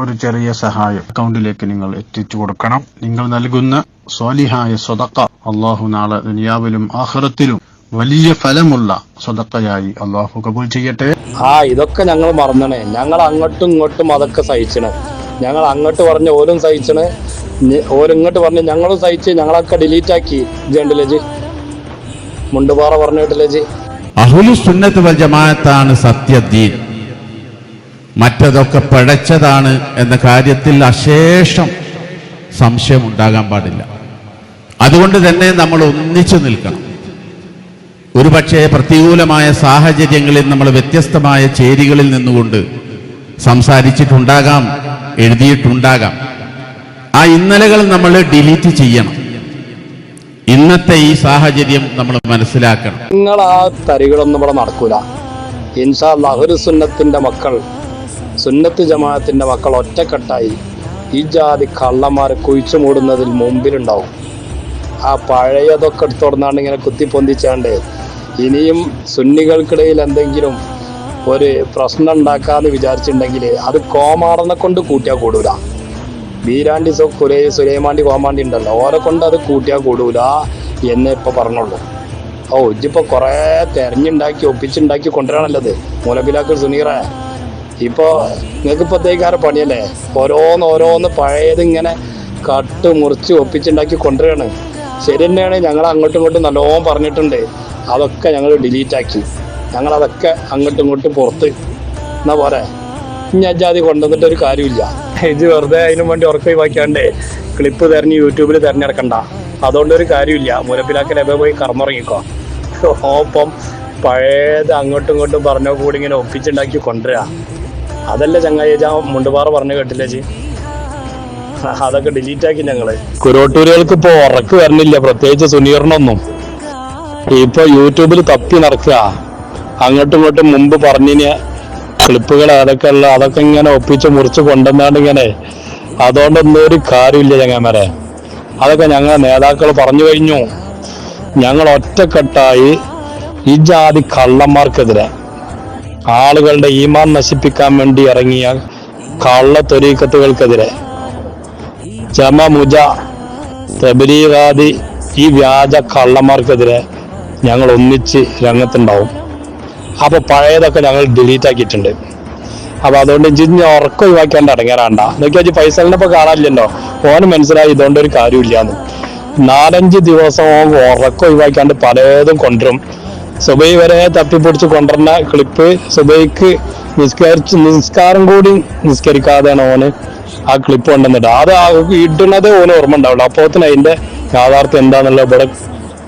ഒരു ചെറിയ സഹായം. അക്കൗണ്ടിലേക്ക് നിങ്ങൾ എത്തിച്ചു കൊടുക്കണം. നിങ്ങൾ നൽകുന്ന സ്വാലിഹായ സ്വതക്ക അള്ളാഹു നാളെ ദുനിയാവിലും ആഹ്റത്തിലും വലിയ ഫലമുള്ള സ്വതക്കയായി അള്ളാഹു കബൂൽ ചെയ്യട്ടെ. ആ ഇതൊക്കെ ഞങ്ങൾ മറന്നണേ. ഞങ്ങൾ അങ്ങോട്ടും ഇങ്ങോട്ടും അതൊക്കെ സഹിച്ചണ്. ഞങ്ങൾ അങ്ങോട്ട് പറഞ്ഞ ഓരും സഹിച്ചണ്. ഓരിങ്ങോട്ട് പറഞ്ഞ് ഞങ്ങളും സഹിച്ച് ഞങ്ങളൊക്കെ ഡിലീറ്റ് ആക്കി. ഇതുണ്ടല്ലേ ജി മുണ്ടുപാറ പറഞ്ഞിട്ടില്ലേ ജി അഹുലു സുന്നത്ത് വൽ ജമാഅത്താണ് സത്യദീൻ. മറ്റതൊക്കെ പിഴച്ചതാണ് എന്ന കാര്യത്തിൽ അശേഷം സംശയം ഉണ്ടാകാൻ പാടില്ല. അതുകൊണ്ട് തന്നെ നമ്മൾ ഒന്നിച്ചു നിൽക്കണം. ഒരുപക്ഷെ പ്രതികൂലമായ സാഹചര്യങ്ങളിൽ നമ്മൾ വ്യത്യസ്തമായ ചേരികളിൽ നിന്നുകൊണ്ട് സംസാരിച്ചിട്ടുണ്ടാകാം എഴുതിയിട്ടുണ്ടാകാം. ആ ഇന്നലകൾ നമ്മൾ ഡിലീറ്റ് ചെയ്യണം. ഇന്നത്തെ ഈ സാഹചര്യം നമ്മൾ മനസ്സിലാക്കണം. നിങ്ങൾ ആ തരികളൊന്നും ഇവിടെ നടക്കൂല. ഇൻഷാ ലഹുരുസുന്നത്തിന്റെ മക്കൾ സുന്നത്ത് ജമാഅത്തിന്റെ മക്കൾ ഒറ്റക്കെട്ടായി ഈ ജാതി കള്ളന്മാരെ കുഴിച്ചു മൂടുന്നതിൽ മുമ്പിലുണ്ടാവും. ആ പഴയതൊക്കെ എടുത്തോടുന്നാണ്ട് ഇങ്ങനെ കുത്തിപ്പൊന്തിച്ചാണ്ട് ഇനിയും സുന്നികൾക്കിടയിൽ എന്തെങ്കിലും ഒരു പ്രശ്നം ഉണ്ടാക്കാന്ന് വിചാരിച്ചിട്ടുണ്ടെങ്കിൽ അത് കോമാടനെ കൊണ്ട് കൂട്ടിയാൽ കൂടൂല. ബീരാണ്ടി സു- കുലേ സുലൈമാണ്ടി കോമാണ്ടി ഉണ്ടല്ലോ ഓരെ കൊണ്ട് അത് കൂട്ടിയാൽ കൂടൂല എന്നേ ഇപ്പൊ പറഞ്ഞുള്ളൂ. ഓ ഇജിപ്പോൾ കുറേ തെരഞ്ഞുണ്ടാക്കി ഒപ്പിച്ചുണ്ടാക്കി കൊണ്ടുവരാണല്ലത് മൂലബിലാക്കൽ സുനീറേ. ഇപ്പൊ നിങ്ങൾക്ക് ഇപ്പത്തേക്കാരെ പണിയല്ലേ? ഓരോന്ന് ഓരോന്ന് പഴയത് ഇങ്ങനെ കട്ട് മുറിച്ച് ഒപ്പിച്ചുണ്ടാക്കി കൊണ്ടുവരാണ് ശരി തന്നെയാണ് ഞങ്ങൾ അങ്ങോട്ടും ഇങ്ങോട്ടും നല്ലോണം പറഞ്ഞിട്ടുണ്ട്. അതൊക്കെ ഞങ്ങൾ ഡിലീറ്റ് ആക്കി. ഞങ്ങൾ അതൊക്കെ അങ്ങോട്ടും ഇങ്ങോട്ടും പുറത്ത്. എന്നാ പോരെ? ഇനി അജാതി കൊണ്ടുവന്നിട്ട് ഒരു കാര്യമില്ല. ഇത് വെറുതെ അതിനും വേണ്ടി ഉറക്കം ഒഴിവാക്കിയാണ്ടേ. ക്ലിപ്പ് തിരഞ്ഞ് യൂട്യൂബിൽ തിരഞ്ഞെടുക്കണ്ട. അതുകൊണ്ട് ഒരു കാര്യമില്ല. മുലപ്പിലാക്കൽ എവിടെ പോയി കറന്നുറങ്ങിക്കോ ഒപ്പം പഴയത് അങ്ങോട്ടും ഇങ്ങോട്ടും പറഞ്ഞ കൂടി ഇങ്ങനെ ഒപ്പിച്ചുണ്ടാക്കി കൊണ്ടുവരാ അതല്ല ചങ്ങായി ഞാൻ മുണ്ടുപാറ പറഞ്ഞു കേട്ടില്ല ജി? അതൊക്കെ ഡിലീറ്റ് ആക്കി ഞങ്ങൾ. കുരോട്ടൂരുകൾക്ക് ഇപ്പൊ ഉറക്ക് വരണില്ല പ്രത്യേകിച്ച് സുനീറിനൊന്നും. ഇപ്പൊ യൂട്യൂബിൽ തപ്പി നടക്കുക. അങ്ങോട്ടും ഇങ്ങോട്ടും മുമ്പ് പറഞ്ഞിന് ക്ലിപ്പുകൾ അതൊക്കെ ഉള്ള അതൊക്കെ ഇങ്ങനെ ഒപ്പിച്ച് മുറിച്ച് കൊണ്ടുവന്നാണ്ട് ഇങ്ങനെ. അതുകൊണ്ടൊന്നും ഒരു കാര്യമില്ല ചങ്ങന്മാരെ അതൊക്കെ ഞങ്ങൾ നേതാക്കൾ പറഞ്ഞു കഴിഞ്ഞു. ഞങ്ങൾ ഒറ്റക്കെട്ടായി ഈ ജാതി കള്ളന്മാർക്കെതിരെ. ആളുകളുടെ ഈമാൻ നശിപ്പിക്കാൻ വേണ്ടി ഇറങ്ങിയ കള്ള തൊരീക്കത്തുകൾക്കെതിരെ ജമ തബലീഗാദി ഈ വ്യാജ കള്ളന്മാർക്കെതിരെ ഞങ്ങൾ ഒന്നിച്ച് രംഗത്തുണ്ടാവും. അപ്പൊ പഴയതൊക്കെ ഞങ്ങൾ ഡിലീറ്റ് ആക്കിയിട്ടുണ്ട്. അപ്പൊ അതുകൊണ്ട് ജിഞ്ഞ് ഉറക്കം ഒഴിവാക്കാണ്ട് അടങ്ങാറാണ്ട നോക്കിയാൽ ഫൈസലിനെ ഇപ്പൊ കാണാനില്ലല്ലോ. ഓന് മനസ്സിലായി ഇതുകൊണ്ട് ഒരു കാര്യമില്ലാന്ന് നാലഞ്ച് ദിവസം ഉറക്കം ഒഴിവാക്കാണ്ട് പലതും കൊണ്ടുവരും. സുബൈ വരെ തപ്പിപ്പിടിച്ച് കൊണ്ടുവരുന്ന ക്ലിപ്പ് സുബൈക്ക് നിസ്കരിച്ച് നിസ്കാരം കൂടി നിസ്കരിക്കാതെയാണ് ഓന് ആ ക്ലിപ്പ് കൊണ്ടുവന്നിട്ട് അത് ഇടുന്നത് ഓന് ഓർമ്മ ഉണ്ടാവില്ല. അപ്പോത്തിന് അതിന്റെ യാഥാർത്ഥ്യം എന്താണെന്നുള്ള ഇവിടെ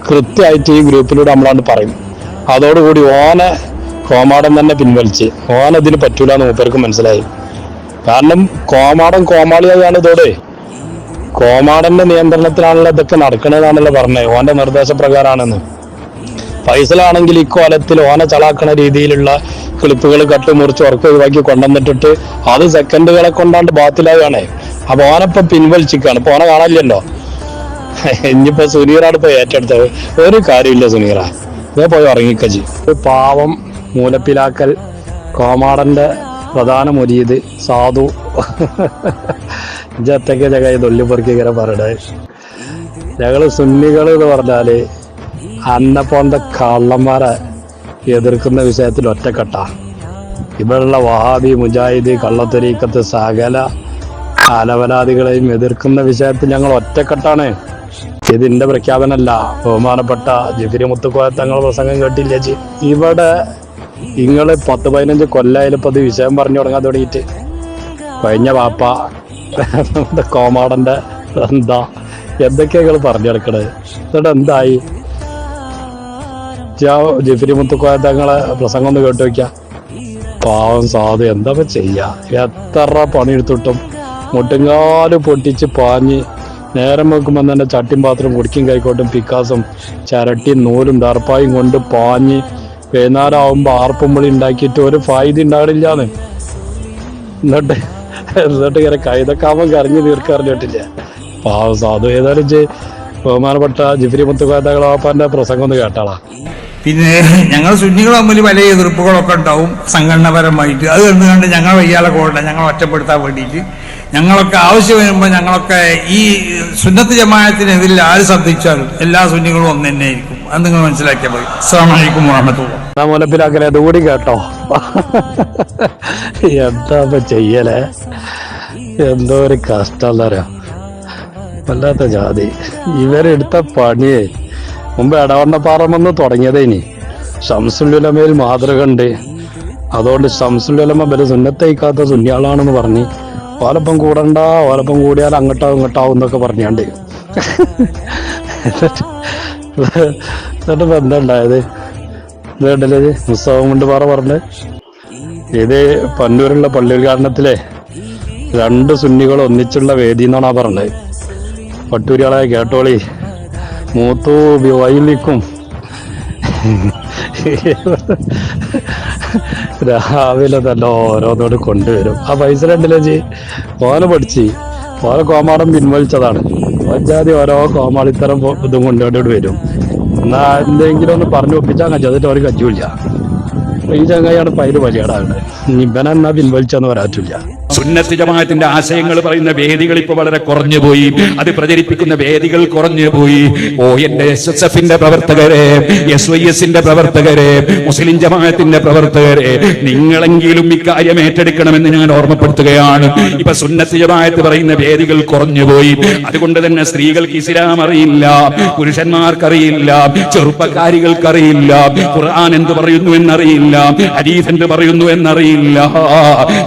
കൃത്യമായിട്ട് ഈ ഗ്രൂപ്പിലൂടെ നമ്മളാണ്ട് പറയും അതോടുകൂടി ഓനെ കോമാടം തന്നെ പിൻവലിച്ച്. ഓനതിന് പറ്റൂല എന്ന് മൂപ്പർക്ക് മനസ്സിലായി. കാരണം കോമാടം കോമാളിയാണ് ഇതോടെ. കോമാടന്റെ നിയന്ത്രണത്തിലാണല്ലോ ഇതൊക്കെ നടക്കണതാണല്ലോ പറഞ്ഞത്. ഓന്റെ നിർദ്ദേശപ്രകാരമാണെന്ന്. ഫൈസലാണെങ്കിൽ ഇക്കാലത്തിൽ ഓന ചളാക്കണ രീതിയിലുള്ള ക്ലിപ്പുകൾ കട്ട് മുറിച്ച് ഉറക്കം ഒഴിവാക്കി കൊണ്ടുവന്നിട്ടിട്ട് അത് സെക്കൻഡുകളെ കൊണ്ടാണ്ട് ബാത്തിലാവുകയാണ്. അപ്പൊ ഓനപ്പൊ പിൻവലിച്ചിക്കാണ്. ഇപ്പൊ ഓനെ കാണാനില്ലല്ലോ. ഇനിയിപ്പോ സുനീറാണ് ഇപ്പൊ ഏറ്റെടുത്തത്. ഒരു കാര്യമില്ല സുനീറ. ഇതേ പോയി ഉറങ്ങിക്കജി പാവം മൂലപ്പിലാക്കൽ കോമാടന്റെ പ്രധാന മുരീത് സാധു. ജത്തക്ക ജഗായി തൊല്ലിപ്പൊറുക്കി ഇങ്ങനെ പറയണേ. ഞങ്ങൾ സുന്നികൾ എന്ന് പറഞ്ഞാൽ അന്നപ്പോന്ത കള്ളന്മാരെ എതിർക്കുന്ന വിഷയത്തിൽ ഒറ്റക്കെട്ട. ഇവിടെയുള്ള വഹാബി മുജാഹിദ് കള്ളത്തൊരീക്കത്ത് സകല അലവലാദികളെയും എതിർക്കുന്ന വിഷയത്തിൽ ഞങ്ങൾ ഒറ്റക്കെട്ടാണ്. ഇതിന്റെ പ്രഖ്യാപനമല്ല. ബഹുമാനപ്പെട്ട ജിഫിരി മുത്തുക്കോയ തങ്ങൾ പ്രസംഗം കേട്ടില്ല ജി? ഇവിടെ നിങ്ങൾ പത്ത് പതിനഞ്ച് കൊല്ലായാലും അത് വിഷയം പറഞ്ഞു തുടങ്ങാൻ തുടങ്ങിയിട്ട്. കഴിഞ്ഞ വാപ്പ കോമാടന്റെ എന്താ? എന്തൊക്കെയാ നിങ്ങൾ പറഞ്ഞു കിടക്കണത് എന്നിട്ട് എന്തായി? ജിഫിരി മുത്തുക്കോയ തങ്ങളെ പ്രസംഗം ഒന്ന് കേട്ടു വയ്ക്കുക പാവം സാധു എന്താ ചെയ്യുക ചെയ്യാ? എത്ര പണിയെടുത്തിട്ടും മുട്ടുംകാൽ പൊട്ടിച്ച് പാഞ്ഞ് നേരം വെക്കുമ്പോൾ തന്നെ ചട്ടിയും പാത്രം കുടിക്കും കൈക്കോട്ടും പിക്കാസും ചരട്ടിയും നൂലും ദർപ്പായും കൊണ്ട് പാഞ്ഞ് വൈകുന്നേരം ആർപ്പും ആർപ്പുമ്പളി ഉണ്ടാക്കിയിട്ട് ഒരു ഫായ്ദ ഉണ്ടാകണില്ലാന്ന് എന്നിട്ട് എന്നിട്ട് ഇങ്ങനെ കൈതക്കാമം കരഞ്ഞു തീർക്കാറില്ല പാവം സാധു ഏതായാലും ബഹുമാനപ്പെട്ട ബഹുമാനപ്പെട്ട മുത്തുക്കാത്ത മുത്തുകാത്തകളാപ്പാന്റെ പ്രസംഗം ഒന്ന് കേട്ടാളാ. പിന്നെ ഞങ്ങൾ സുന്നികൾ തമ്മിൽ പല എതിർപ്പുകളൊക്കെ ഉണ്ടാവും സംഘടനപരമായിട്ട്. അത് കണ്ടുകൊണ്ട് ഞങ്ങൾ വയ്യാലെ കൊണ്ട ഞങ്ങൾ ഒറ്റപ്പെടുത്താൻ വേണ്ടിയിട്ട്. ഞങ്ങളൊക്കെ ആവശ്യം വരുമ്പോൾ ഞങ്ങളൊക്കെ ഈ സുന്നത്ത് ജമായത്തിനെതിരിൽ ആര് ശ്രദ്ധിച്ചാലും എല്ലാ സുന്നികളും ഒന്ന് തന്നെ ആയിരിക്കും അത് നിങ്ങൾ മനസ്സിലാക്കിയാൽ മതി. അസ്സാം വലൈക്കും വാഹമത്തുള്ള എന്നാ മുലപ്പിലാക്കലെ അതുകൂടി കേട്ടോ. എന്താ ചെയ്യലേ? എന്തോ ഒരു കഷ്ടം എന്താ പറയാ? വല്ലാത്ത ജാതി. ഇവരെടുത്ത പണിയെ മുമ്പ് എടവണ്ണപ്പാറമെന്ന് തുടങ്ങിയതേ ഇനി. ഷംസുല്ലമേൽ മാതൃക ഉണ്ട് അതുകൊണ്ട് ഷംസുല്ലുലമ ബല സുന്നത്തേക്കാത്ത സുന്യാളാണെന്ന് പറഞ്ഞ് ഓലപ്പം കൂടണ്ട ഓലപ്പം കൂടിയാൽ അങ്ങോട്ടാവും ഇങ്ങോട്ടാവും എന്നൊക്കെ പറഞ്ഞാണ്ട്. എന്നിട്ട് ബന്ധമുണ്ടായത് ഉണ്ടായത്? ഉത്സവം കൊണ്ട് പാറ പറഞ്ഞത് ഇത് പന്നൂരുള്ള പള്ളി ഉദ്ഘാടനത്തിലെ രണ്ട് സുന്നികൾ ഒന്നിച്ചുള്ള വേദി എന്നാണ് പറഞ്ഞത്. പട്ടൂരികളെ കേട്ടോളി മൂത്തു വൈലിക്കും രാവിലെ തന്നെ ഓരോന്നോട് കൊണ്ടുവരും. ആ പൈസ രണ്ടില്ലേ ചേ ഓനെ പഠിച്ച്. ഓരോ കോമാടം പിൻവലിച്ചതാണ്. പഞ്ചാതി ഓരോ കോമാളിത്തരം ഇതും കൊണ്ടുകൊണ്ട് വരും. എന്നാ എന്തെങ്കിലും ഒന്ന് പറഞ്ഞു ഒപ്പിച്ചാൽ കഞ്ചു അതിട്ട് അവർ കജ്ജൂല്ല ഈ ചങ്ങായിയാണ് പൈര് വലിയടാണ് ഇവനെന്നാ പിൻവലിച്ചെന്ന് വരാറ്റില്ല സുന്നത്ത് ജമാഅത്തിന്റെ ആശയങ്ങൾ പറയുന്ന വേദികൾ ഇപ്പൊ വളരെ കുറഞ്ഞു പോയി. അത് പ്രചരിപ്പിക്കുന്ന വേദികൾ കുറഞ്ഞു പോയി. ഓ എന്റെ എസ് എസ് എഫിന്റെ പ്രവർത്തകരെ എസ് വൈ എസിന്റെ പ്രവർത്തകരെ മുസ്ലിം ജമാഅത്തിന്റെ പ്രവർത്തകരെ നിങ്ങളെങ്കിലും ഇക്കാര്യം ഏറ്റെടുക്കണമെന്ന് ഞാൻ ഓർമ്മപ്പെടുത്തുകയാണ്. ഇപ്പൊ സുന്നത്ത് ജമാഅത്ത് പറയുന്ന വേദികൾ കുറഞ്ഞു പോയി. അതുകൊണ്ട് തന്നെ സ്ത്രീകൾക്ക് ഇസ്ലാം അറിയില്ല പുരുഷന്മാർക്കറിയില്ല ചെറുപ്പക്കാരികൾക്കറിയില്ല ഖുർആൻ എന്ത് പറയുന്നു എന്നറിയില്ല ഹദീസ് എന്ത് പറയുന്നു എന്നറിയില്ല.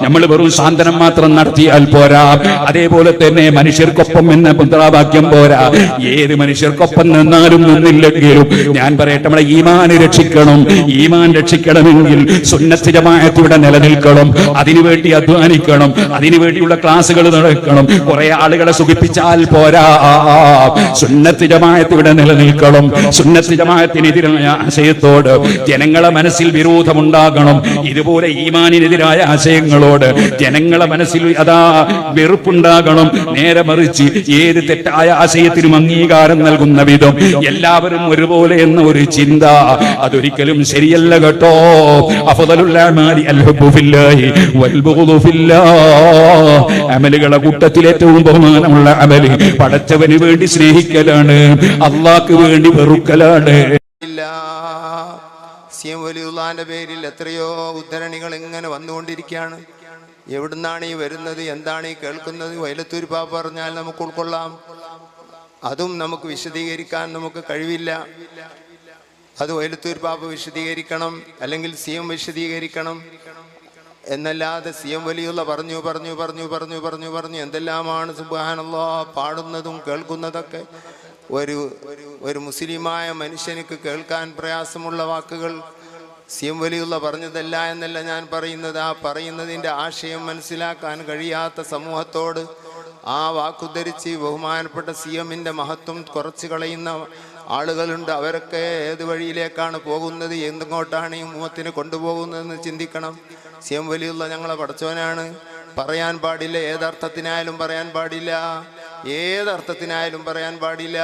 നമ്മൾ വെറും സാന്ത്വനം മാത്രം നടത്തിയാൽ പോരാ. അതേപോലെ തന്നെ മനുഷ്യർക്കൊപ്പം എന്ന മുദ്രാവാക്യം പോരാ. ഏത് മനുഷ്യർക്കൊപ്പം നിന്നാലും നിന്നില്ലെങ്കിലും ഞാൻ പറയട്ടെ നമ്മളെ ഈമാൻ രക്ഷിക്കണം. ഈമാൻ രക്ഷിക്കണമെങ്കിൽ സുന്നത്ത് ജമാഅത്ത് ഇവിടെ നിലനിൽക്കണം. അതിനുവേണ്ടി അധ്വാനിക്കണം. അതിനുവേണ്ടിയുള്ള ക്ലാസ്സുകൾ നടക്കണം. കുറെ ആളുകളെ സുഖിപ്പിച്ചാൽ പോരാ. സുന്നത്ത് ജമാഅത്ത് ഇവിടെ നിലനിൽക്കണം. സുന്നത്ത് ആശയത്തോട് ജനങ്ങളെ മനസ്സിൽ വിരോധമുണ്ടാകണം. ഇതുപോലെ ഈമാനിനെതിരായ ആശയങ്ങളോട് ജനങ്ങളെ മനസ്സിൽ അതാ വെറുപ്പുണ്ടാകണം. നേരെ മറിച്ച് ഏത് തെറ്റായ ആശയത്തിനും അംഗീകാരം നൽകുന്ന വിധം എല്ലാവരും ഒരുപോലെ എന്ന ഒരു ചിന്ത. അതൊരിക്കലും ശരിയല്ല കേട്ടോ. അമലുകളെ കൂട്ടത്തിൽ ഏറ്റവും ബഹുമാനമുള്ള അമൽ പടച്ചവന് വേണ്ടി സ്നേഹിക്കലാണ്. അള്ളാക്ക് വേണ്ടി വെറുക്കലാണ്. സിയം എം പേരിൽ എത്രയോ ഉദ്ധരണികൾ ഇങ്ങനെ വന്നുകൊണ്ടിരിക്കുകയാണ്. എവിടുന്നാണ് ഈ വരുന്നത്? എന്താണ് ഈ കേൾക്കുന്നത്? വൈലത്തൂർ പാപ്പ പറഞ്ഞാൽ നമുക്ക് ഉൾക്കൊള്ളാം. അതും നമുക്ക് വിശദീകരിക്കാൻ നമുക്ക് കഴിവില്ല. അത് വൈലത്തൂർ പാപ്പ വിശദീകരിക്കണം അല്ലെങ്കിൽ സി എം വിശദീകരിക്കണം. എന്നല്ലാതെ സി എം വലിയുള്ള പറഞ്ഞു പറഞ്ഞു പറഞ്ഞു പറഞ്ഞു പറഞ്ഞു പറഞ്ഞു എന്തെല്ലാമാണ് സുബാനല്ലോ പാടുന്നതും കേൾക്കുന്നതൊക്കെ ഒരു ഒരു മുസ്ലിമായ മനുഷ്യനക്ക് കേൾക്കാൻ പ്രയാസമുള്ള വാക്കുകൾ സി എം വലിയുള്ള പറഞ്ഞതല്ല എന്നല്ല ഞാൻ പറയുന്നത്. ആ പറയുന്നതിന്റെ ആശയം മനസ്സിലാക്കാൻ കഴിയാത്ത സമൂഹത്തോട് ആ വാക്കുദ്ധരിച്ച് ബഹുമാനപ്പെട്ട സി എമ്മിന്റെ മഹത്വം കുറച്ച് കളയുന്ന ആളുകളുണ്ട്. അവരൊക്കെ ഏത് വഴിയിലേക്കാണ് പോകുന്നത്? എന്തുകൊണ്ടാണ് ഈ മുഖത്തിന് കൊണ്ടുപോകുന്നതെന്ന് ചിന്തിക്കണം. സി എം വലിയുള്ള ഞങ്ങളെ പഠിച്ചവനാണ്. പറയാൻ പാടില്ല. ഏതർത്ഥത്തിനായാലും പറയാൻ പാടില്ല. ഏതർത്ഥത്തിനായാലും പറയാൻ പാടില്ല.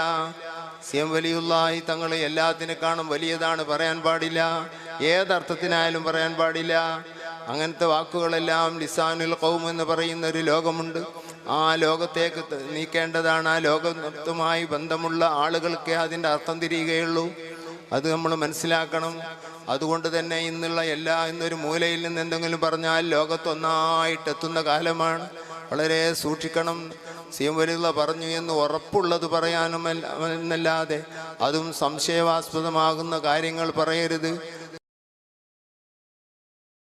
സി എം വലിയുള്ള ഈ തങ്ങൾ എല്ലാത്തിനേക്കാളും വലിയതാണ് പറയാൻ പാടില്ല. ഏതർത്ഥത്തിനായാലും പറയാൻ പാടില്ല. അങ്ങനത്തെ വാക്കുകളെല്ലാം ലിസാനുൽ കൗം എന്ന് പറയുന്ന ഒരു ലോകമുണ്ട്. ആ ലോകത്തേക്ക് നീക്കേണ്ടതാണ്. ആ ലോകത്തുമായി ബന്ധമുള്ള ആളുകൾക്ക് അതിന്റെ അർത്ഥം തിരിയുകയുള്ളൂ. അത് നമ്മൾ മനസ്സിലാക്കണം. അതുകൊണ്ട് തന്നെ ഇന്നുള്ള എല്ലാ ഇന്നൊരു മൂലയിൽ നിന്ന് എന്തെങ്കിലും പറഞ്ഞാൽ ലോകത്തൊന്നായിട്ട് എത്തുന്ന കാലമാണ്. വളരെ സൂക്ഷിക്കണം. എം പറഞ്ഞു എന്ന് ഉറപ്പുള്ളത് പറയാനും എന്നല്ലാതെ അതും സംശയവാസ്പദമാകുന്ന കാര്യങ്ങൾ പറയരുത്.